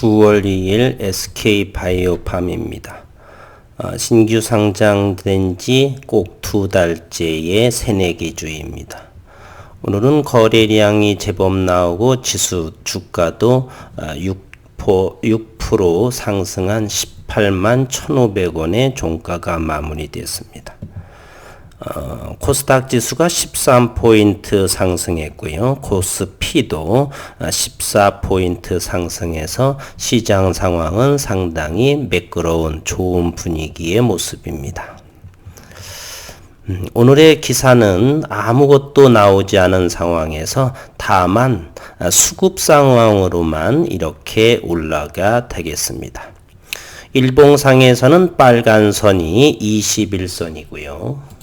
9월 2일 SK바이오팜입니다. 어, 신규 상장된 지 꼭 두 달째의 새내기 주입니다. 오늘은 거래량이 제법 나오고 지수 주가도 6%, 어, 6% 상승한 18만 1,500원의 종가가 마무리됐습니다. 어, 코스닥 지수가 13포인트 상승했고요. 코스피도 14포인트 상승해서 시장 상황은 상당히 매끄러운 좋은 분위기의 모습입니다. 음, 오늘의 기사는 아무것도 나오지 않은 상황에서 다만 수급 상황으로만 이렇게 올라가 되겠습니다. 일봉상에서는 빨간 선이 21선이고요.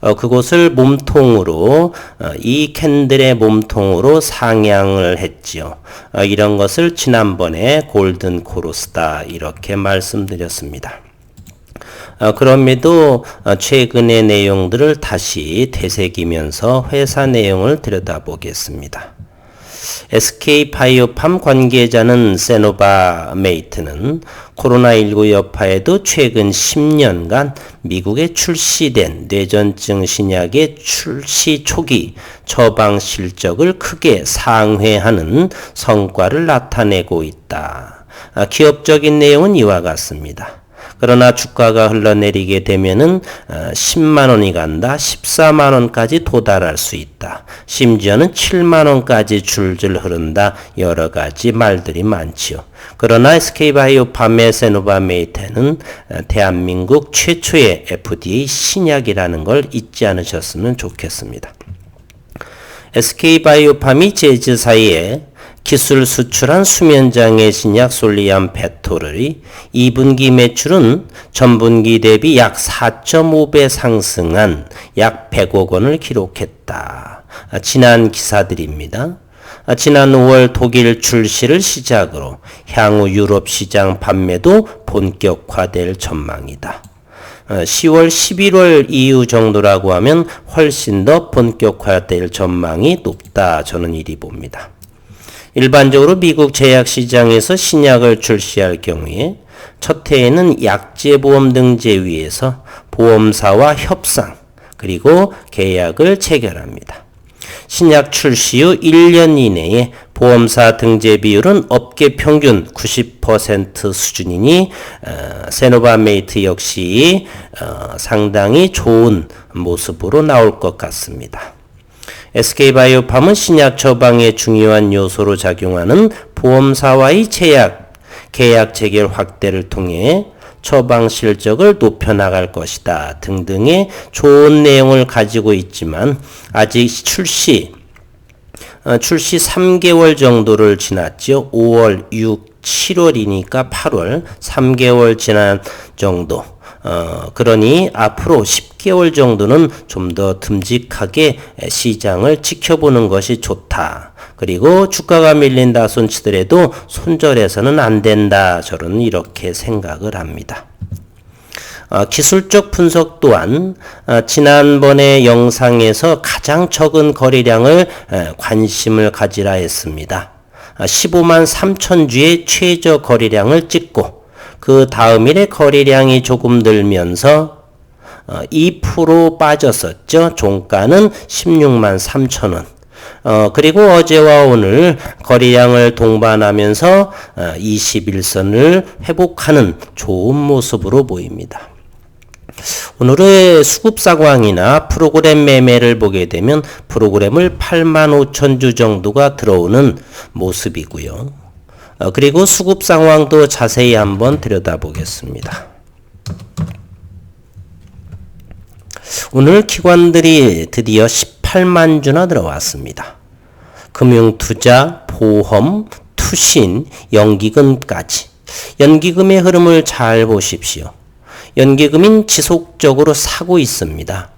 어, 그곳을 몸통으로 어, 이 캔들의 몸통으로 상향을 했지요. 어, 이런 것을 지난번에 골든 코로스다 이렇게 말씀드렸습니다. 어, 그럼에도 어, 최근의 내용들을 다시 되새기면서 회사 내용을 들여다보겠습니다. SK 바이오팜 관계자는 세노바 메이트는 코로나19 여파에도 최근 10년간 미국에 출시된 뇌전증 신약의 출시 초기 처방 실적을 크게 상회하는 성과를 나타내고 있다. 아, 기업적인 내용은 이와 같습니다. 그러나 주가가 흘러내리게 되면은 10만 어, 원이 간다. 14만 원까지 도달할 수 있다. 심지어는 7만 원까지 줄줄 흐른다. 여러 가지 말들이 많지요. 그러나 SK바이오 파메 세노바메이테는 어, 대한민국 최초의 FDA 신약이라는 걸 잊지 않으셨으면 좋겠습니다. SK바이오팜이 제즈 사이에 기술 수출한 수면장애 신약 솔리암 베토르의 2분기 매출은 전분기 대비 약 4.5배 상승한 약 100억 원을 기록했다. 아, 지난 기사들입니다. 아, 지난 5월 독일 출시를 시작으로 향후 유럽 시장 판매도 본격화될 전망이다. 10월, 아, 11월 이후 정도라고 하면 훨씬 더 본격화될 전망이 높다. 저는 이리 봅니다. 일반적으로 미국 제약 시장에서 신약을 출시할 경우에 첫 해에는 약제보험 등재위에서 보험사와 협상 그리고 계약을 체결합니다. 신약 출시 후 1년 이내에 보험사 등재 비율은 업계 평균 90% 수준이니 어, 세노바메이트 역시 어, 상당히 좋은 모습으로 나올 것 같습니다. SK바이오 팜은 신약 처방에 중요한 요소로 작용하는 보험사와의 제약, 계약 체결 확대를 통해 처방 실적을 높여나갈 것이다 등등의 좋은 내용을 가지고 있지만 아직 출시 어, 출시 3개월 정도를 지났죠. 5월, 6, 7월이니까 8월 3개월 지난 정도 어, 그러니 앞으로 10개월 정도는 좀 더 듬직하게 시장을 지켜보는 것이 좋다. 그리고 주가가 밀린다 손치더라도 손절해서는 안 된다. 저는 이렇게 생각을 합니다. 어, 기술적 분석 또한 어, 지난번에 영상에서 가장 적은 거래량을 에, 관심을 가지라 했습니다. 15만 어, 3천 주의 최저 거래량을 찍고 그 다음일에 거래량이 조금 늘면서 2% 어, 빠졌었죠. 종가는 16만 3천 원. 어, 그리고 어제와 오늘 거래량을 동반하면서 21선을 어, 회복하는 좋은 모습으로 보입니다. 오늘의 수급 상황이나 프로그램 매매를 보게 되면 프로그램을 8만 5천 주 정도가 들어오는 모습이고요. 어, 그리고 수급 상황도 자세히 한번 들여다보겠습니다. 오늘 기관들이 드디어 18만 주나 들어왔습니다. 금융투자, 보험, 투신, 연기금까지. 연기금의 흐름을 잘 보십시오. 연기금인 지속적으로 사고 있습니다.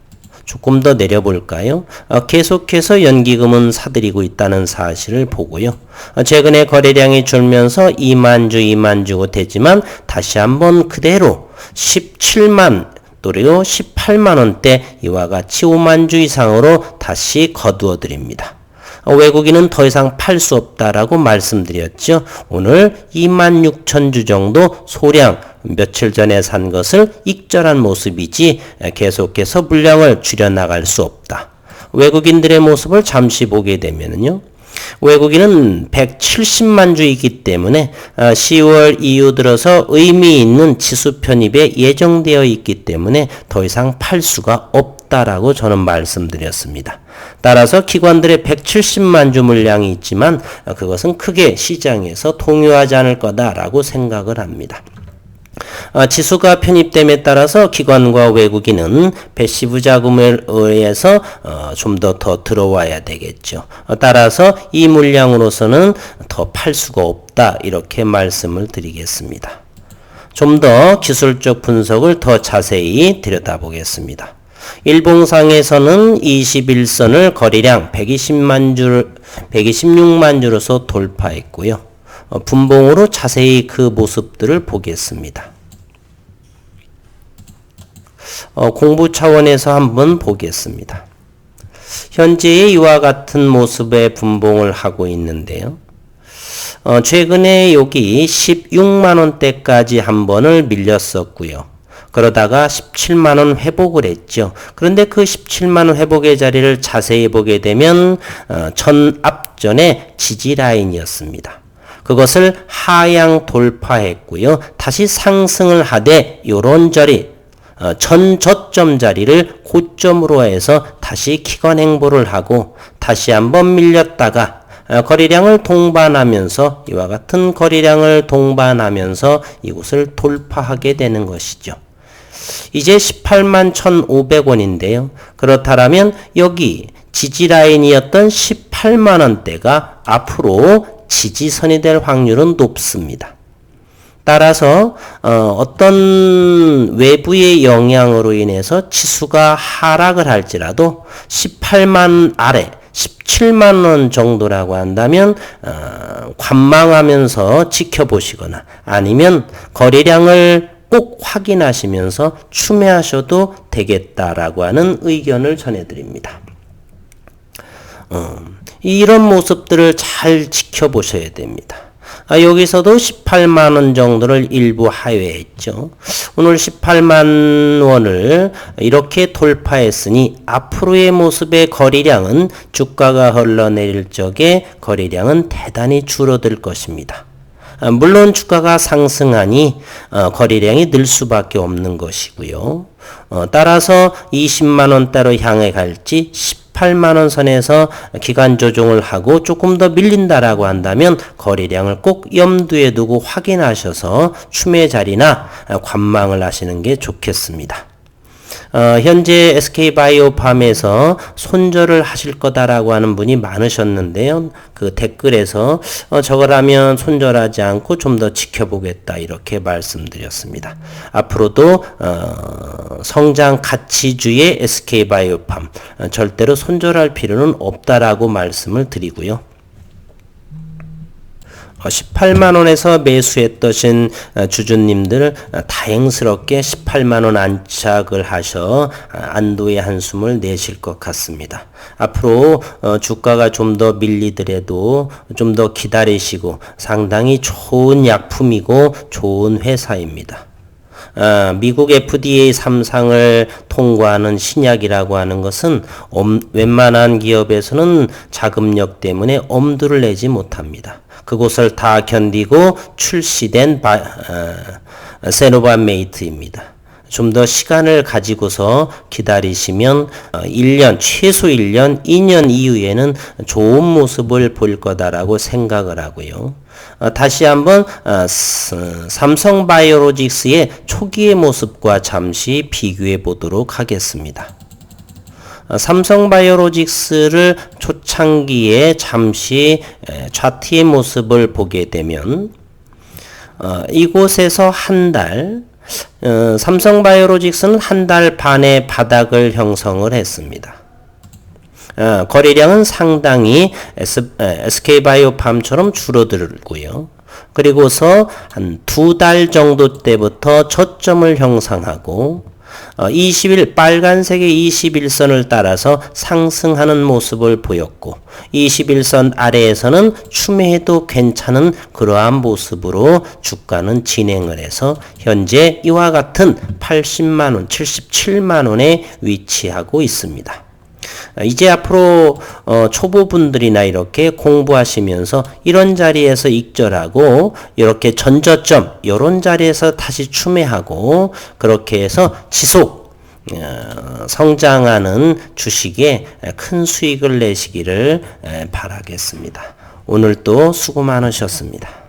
조금 더 내려볼까요? 어, 계속해서 연기금은 사들이고 있다는 사실을 보고요. 어, 최근에 거래량이 줄면서 2만 주, 2만 주고 되지만 다시 한번 그대로 17만 또래요 18만 원대 이와 같이 5만 주 이상으로 다시 거두어 드립니다. 어, 외국인은 더 이상 팔 수 없다라고 말씀드렸죠. 오늘 2만 6천 주 정도 소량 며칠 전에 산 것을 익절한 모습이지 계속해서 물량을 줄여나갈 수 없다. 외국인들의 모습을 잠시 보게 되면요. 외국인은 170만 주이기 때문에 10월 아, 이후 들어서 의미 있는 지수 편입에 예정되어 있기 때문에 더 이상 팔 수가 없다라고 저는 말씀드렸습니다. 따라서 기관들의 170만 주 물량이 있지만 아, 그것은 크게 시장에서 통용하지 않을 거다라고 생각을 합니다. 아, 지수가 편입됨에 따라서 기관과 외국인은 패시브 자금을 의해서 어, 좀더 더 들어와야 되겠죠. 어, 따라서 이 물량으로서는 더 팔 수가 없다 이렇게 말씀을 드리겠습니다. 좀 더 기술적 분석을 더 자세히 들여다보겠습니다. 일봉상에서는 21선을 거리량 120만 주, 126만 주로서 돌파했고요. 어, 분봉으로 자세히 그 모습들을 보겠습니다. 어, 공부 차원에서 한번 보겠습니다. 현재의 이와 같은 모습의 분봉을 하고 있는데요. 어, 최근에 여기 16만원대까지 한 번을 밀렸었고요. 그러다가 17만원 회복을 했죠. 그런데 그 17만원 회복의 자리를 자세히 보게 되면 어, 전 앞전의 지지 라인이었습니다. 그것을 하향 돌파했고요. 다시 상승을 하되 요런 자리 어, 전 저점 자리를 고점으로 해서 다시 기관 행보를 하고 다시 한번 밀렸다가 어, 거래량을 동반하면서 이와 같은 거래량을 동반하면서 이곳을 돌파하게 되는 것이죠. 이제 18만 1,500원인데요. 그렇다면 여기 지지 라인이었던 18만 원대가 앞으로 지지선이 될 확률은 높습니다. 따라서 어, 떤 외부의 영향으로 인해서 지수가 하락을 할지라도 18만 아래 17만 원 정도라고 한다면 어, 관망하면서 지켜보시거나 아니면 거래량을 꼭 확인하시면서 추매하셔도 되겠다라고 하는 의견을 전해드립니다. 어, 이런 모습들을 잘 지켜보셔야 됩니다. 아, 여기서도 18만 원 정도를 일부 하회했죠. 오늘 18만 원을 이렇게 돌파했으니 앞으로의 모습의 거래량은 주가가 흘러내릴 적에 거래량은 대단히 줄어들 것입니다. 아, 물론 주가가 상승하니 어, 거래량이 늘 수밖에 없는 것이고요. 어, 따라서 20만 원대로 향해 갈지 18만 원 선에서 기간 조정을 하고 조금 더 밀린다라고 한다면 거래량을 꼭 염두에 두고 확인하셔서 추매 자리나 관망을 하시는 게 좋겠습니다. 어, 현재 SK바이오팜에서 손절을 하실 거다라고 하는 분이 많으셨는데요. 그 댓글에서 어, 저거라면 손절하지 않고 좀 더 지켜보겠다 이렇게 말씀드렸습니다. 앞으로도 어, 성장 가치주의 SK바이오팜 어, 절대로 손절할 필요는 없다라고 말씀을 드리고요. 18만 원에서 매수했던 어, 주주님들 어, 다행스럽게 18만 원 안착을 하셔 어, 안도의 한숨을 내실 것 같습니다. 앞으로 주가가 좀 더 밀리더라도 좀 더 기다리시고 상당히 좋은 약품이고 좋은 회사입니다. 어, 미국 FDA 3상을 통과하는 신약이라고 하는 것은 엄, 웬만한 기업에서는 자금력 때문에 엄두를 내지 못합니다. 그곳을 다 견디고 출시된 바, 어, 세노바메이트입니다. 좀 더 시간을 가지고서 기다리시면 1년, 어, 최소 1년, 2년 이후에는 좋은 모습을 볼 거다라고 생각을 하고요. 어, 다시 한번 삼성 바이오로직스의 초기의 모습과 잠시 비교해 보도록 하겠습니다. 어, 삼성바이오로직스를 초창기에 잠시 차트의 모습을 보게 되면 어, 이곳에서 한 달, 어, 삼성바이오로직스는 한 달 반의 바닥을 형성을 했습니다. 어, 거래량은 상당히 SK바이오팜처럼 줄어들고요. 그리고서 한 두 달 정도 때부터 저점을 형성하고 어, 20일 빨간색의 21선을 따라서 상승하는 모습을 보였고 21선 아래에서는 추매해도 괜찮은 그러한 모습으로 주가는 진행을 해서 현재 이와 같은 80만 원, 77만 원에 위치하고 있습니다. 이제 앞으로 어, 초보분들이나 이렇게 공부하시면서 이런 자리에서 익절하고 이렇게 전저점 이런 자리에서 다시 추매하고 그렇게 해서 지속 어, 성장하는 주식에 큰 수익을 내시기를 에, 바라겠습니다. 오늘도 수고 많으셨습니다.